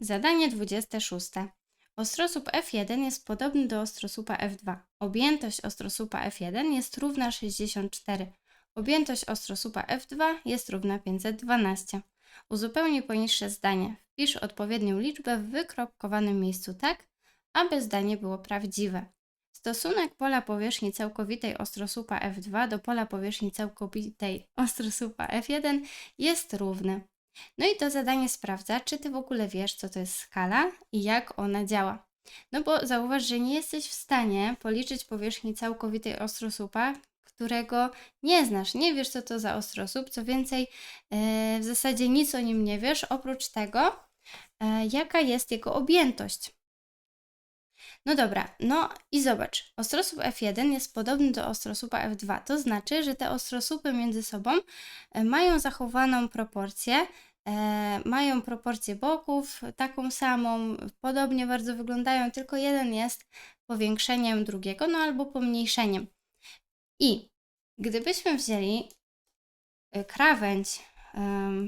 Zadanie 26. Ostrosłup F1 jest podobny do ostrosłupa F2. Objętość ostrosłupa F1 jest równa 64. Objętość ostrosłupa F2 jest równa 512. Uzupełnij poniższe zdanie. Wpisz odpowiednią liczbę w wykropkowanym miejscu tak, aby zdanie było prawdziwe. Stosunek pola powierzchni całkowitej ostrosłupa F2 do pola powierzchni całkowitej ostrosłupa F1 jest równy. No i to zadanie sprawdza, czy ty w ogóle wiesz, co to jest skala i jak ona działa. No bo zauważ, że nie jesteś w stanie policzyć powierzchni całkowitej ostrosłupa, którego nie znasz, nie wiesz, co to za ostrosłup. Co więcej, e, w zasadzie nic o nim nie wiesz, oprócz tego, e, jaka jest jego objętość. No dobra, no i zobacz, ostrosłup F1 jest podobny do ostrosłupa F2, to znaczy, że te ostrosłupy między sobą e, mają zachowaną proporcję, mają proporcję boków taką samą, podobnie bardzo wyglądają, tylko jeden jest powiększeniem drugiego, no albo pomniejszeniem. I gdybyśmy wzięli e, krawędź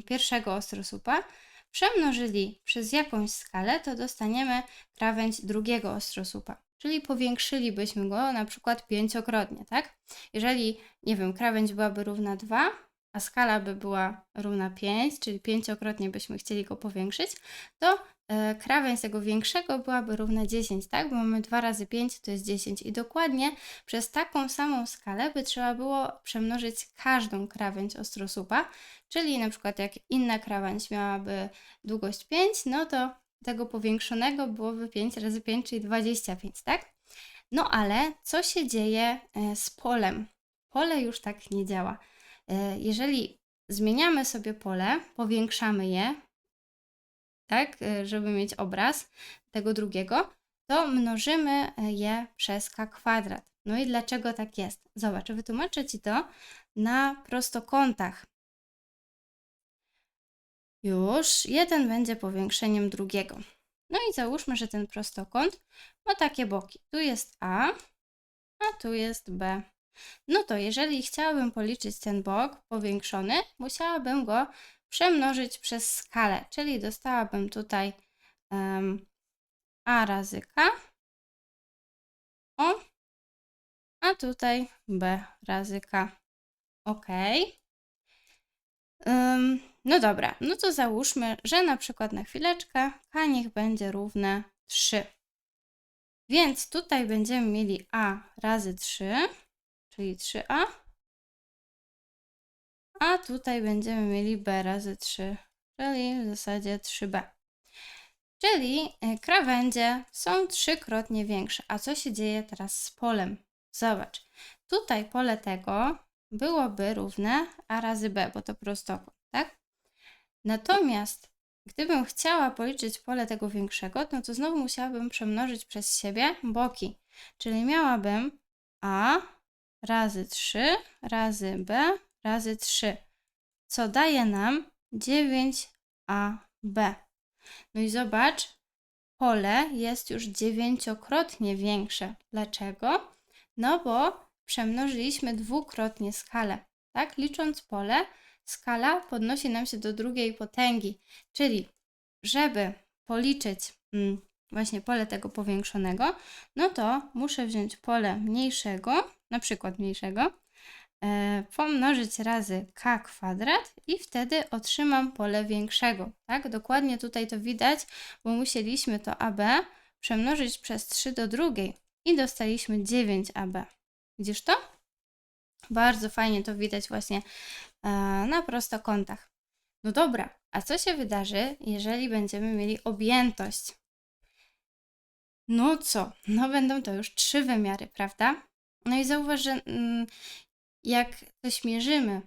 pierwszego ostrosłupa, przemnożyli przez jakąś skalę, to dostaniemy krawędź drugiego ostrosłupa. Czyli powiększylibyśmy go na przykład pięciokrotnie, tak? Jeżeli, nie wiem, krawędź byłaby równa 2, a skala by była równa 5, czyli pięciokrotnie byśmy chcieli go powiększyć, to e, krawędź tego większego byłaby równa 10, tak? Bo mamy 2 razy 5 to jest 10 i dokładnie przez taką samą skalę by trzeba było przemnożyć każdą krawędź ostrosłupa, czyli na przykład jak inna krawędź miałaby długość 5, no to tego powiększonego byłoby 5 razy 5, czyli 25, tak? No ale co się dzieje e, z polem? Pole już tak nie działa. E, Jeżeli zmieniamy sobie pole, powiększamy je, tak, e, żeby mieć obraz tego drugiego, to mnożymy e, je przez k kwadrat. No i dlaczego tak jest? Zobacz, wytłumaczę Ci to na prostokątach. Już jeden będzie powiększeniem drugiego. No i załóżmy, że ten prostokąt ma takie boki. Tu jest A, a tu jest B. No to jeżeli chciałabym policzyć ten bok powiększony, musiałabym go przemnożyć przez skalę, czyli dostałabym tutaj em, A razy K, o, a tutaj B razy K. Ok. Ym, no dobra, no to załóżmy, że na przykład na chwileczkę K niech będzie równe 3. Więc tutaj będziemy mieli A razy 3, czyli 3A. A tutaj będziemy mieli B razy 3, czyli w zasadzie 3B. Czyli y, krawędzie są trzykrotnie większe. A co się dzieje teraz z polem? Zobacz, tutaj pole tego byłoby równe A razy B, bo to prostokąt, tak? Natomiast gdybym chciała policzyć pole tego większego, no to znowu musiałabym przemnożyć przez siebie boki. Czyli miałabym A razy 3 razy B razy 3, co daje nam 9AB. No i zobacz, pole jest już dziewięciokrotnie większe. Dlaczego? No bo przemnożyliśmy dwukrotnie skalę. Tak, licząc pole, skala podnosi nam się do drugiej potęgi. Czyli, żeby policzyć mm, właśnie pole tego powiększonego, no to muszę wziąć pole mniejszego, na przykład mniejszego, e, pomnożyć razy k kwadrat i wtedy otrzymam pole większego. Tak, dokładnie tutaj to widać, bo musieliśmy to AB przemnożyć przez 3 do drugiej i dostaliśmy 9AB. Widzisz to? Bardzo fajnie to widać właśnie e, na prostokątach. No dobra, a co się wydarzy, jeżeli będziemy mieli objętość? No co? No będą to już trzy wymiary, prawda? No i zauważ, że mm, jak coś mierzymy,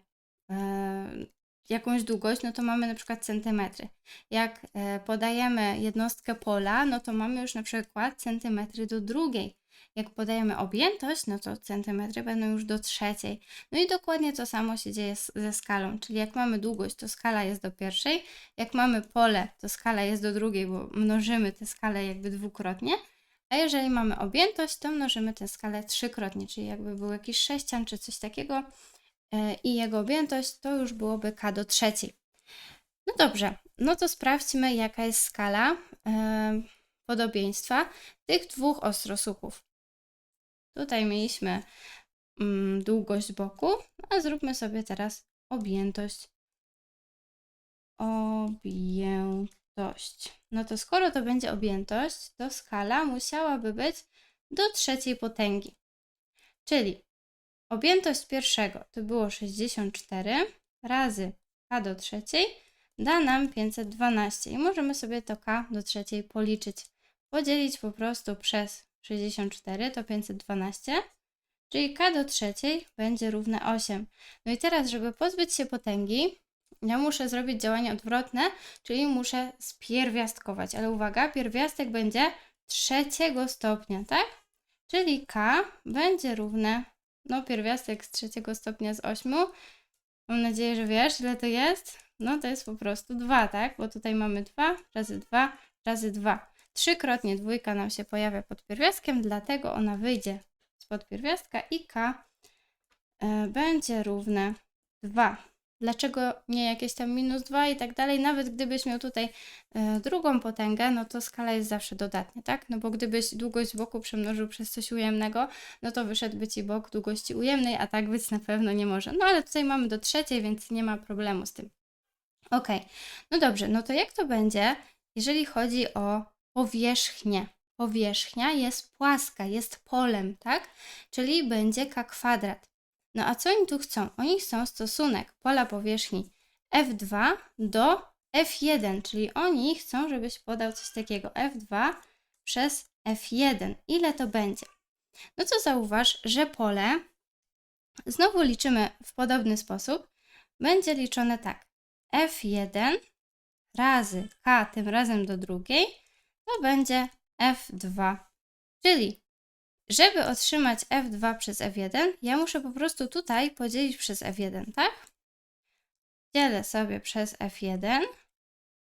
e, jakąś długość, no to mamy na przykład centymetry. Jak e, podajemy jednostkę pola, no to mamy już na przykład centymetry do drugiej. Jak podajemy objętość, no to centymetry będą już do trzeciej. No i dokładnie to samo się dzieje ze skalą, czyli jak mamy długość, to skala jest do pierwszej, jak mamy pole, to skala jest do drugiej, bo mnożymy tę skalę jakby dwukrotnie, a jeżeli mamy objętość, to mnożymy tę skalę trzykrotnie, czyli jakby był jakiś sześcian czy coś takiego e, i jego objętość, to już byłoby k do trzeciej. No dobrze, no to sprawdźmy, jaka jest skala em, podobieństwa tych dwóch ostrosłupów. Tutaj mieliśmy mm, długość boku, a zróbmy sobie teraz objętość. Objętość. No to skoro to będzie objętość, to skala musiałaby być do trzeciej potęgi. Czyli objętość pierwszego to było 64 razy k do trzeciej da nam 512 i możemy sobie to k do trzeciej policzyć. Podzielić po prostu przez 64 to 512, czyli k do trzeciej będzie równe 8. No i teraz, żeby pozbyć się potęgi, ja muszę zrobić działanie odwrotne, czyli muszę spierwiastkować. Ale uwaga, pierwiastek będzie trzeciego stopnia, tak? Czyli k będzie równe, no pierwiastek z trzeciego stopnia z 8. Mam nadzieję, że wiesz, ile to jest. No to jest po prostu 2, tak? Bo tutaj mamy 2 razy 2 razy 2. Trzykrotnie dwójka nam się pojawia pod pierwiastkiem, dlatego ona wyjdzie spod pierwiastka i k e, będzie równe 2. Dlaczego nie jakieś tam minus 2 i tak dalej? Nawet gdybyś miał tutaj e, drugą potęgę, no to skala jest zawsze dodatnia, tak? No bo gdybyś długość boku przemnożył przez coś ujemnego, no to wyszedłby ci bok długości ujemnej, a tak być na pewno nie może. No ale tutaj mamy do trzeciej, więc nie ma problemu z tym. Ok, no dobrze, no to jak to będzie, jeżeli chodzi o powierzchnię? Powierzchnia jest płaska, jest polem, tak? Czyli będzie k kwadrat. No a co oni tu chcą? Oni chcą stosunek pola powierzchni F2 do F1, czyli oni chcą, żebyś podał coś takiego F2 przez F1. Ile to będzie? No to zauważ, że pole, znowu liczymy w podobny sposób, będzie liczone tak. F1 razy K tym razem do drugiej, to będzie F2. Czyli żeby otrzymać F2 przez F1, ja muszę po prostu tutaj podzielić przez F1, tak? Dzielę sobie przez F1,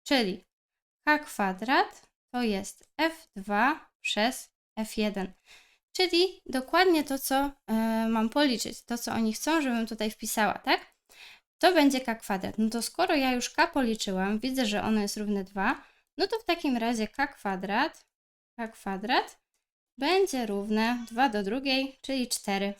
czyli K kwadrat to jest F2 przez F1. Czyli dokładnie to, co y, mam policzyć, to, co oni chcą, żebym tutaj wpisała, tak? To będzie K kwadrat. No to skoro ja już K policzyłam, widzę, że ono jest równe 2, no to w takim razie K kwadrat, K kwadrat będzie równe 2 do drugiej, czyli 4.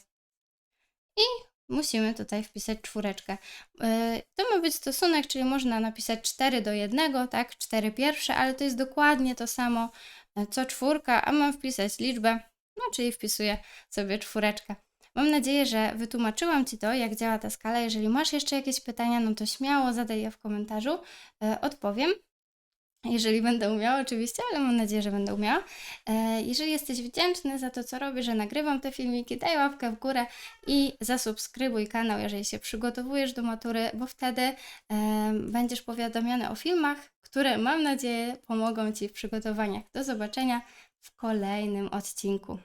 I musimy tutaj wpisać czwóreczkę. Yy, to ma być stosunek, czyli można napisać 4 do 1, tak, 4 pierwsze, ale to jest dokładnie to samo e, co czwórka, a mam wpisać liczbę, no czyli wpisuję sobie czwóreczkę. Mam nadzieję, że wytłumaczyłam Ci to, jak działa ta skala. Jeżeli masz jeszcze jakieś pytania, no to śmiało zadaj je w komentarzu, yy, odpowiem jeżeli będę umiała, oczywiście, ale mam nadzieję, że będę umiała. E, jeżeli jesteś wdzięczny za to, co robię, że nagrywam te filmiki, daj łapkę w górę i zasubskrybuj kanał, jeżeli się przygotowujesz do matury, bo wtedy e, będziesz powiadomiony o filmach, które mam nadzieję pomogą Ci w przygotowaniach. Do zobaczenia w kolejnym odcinku.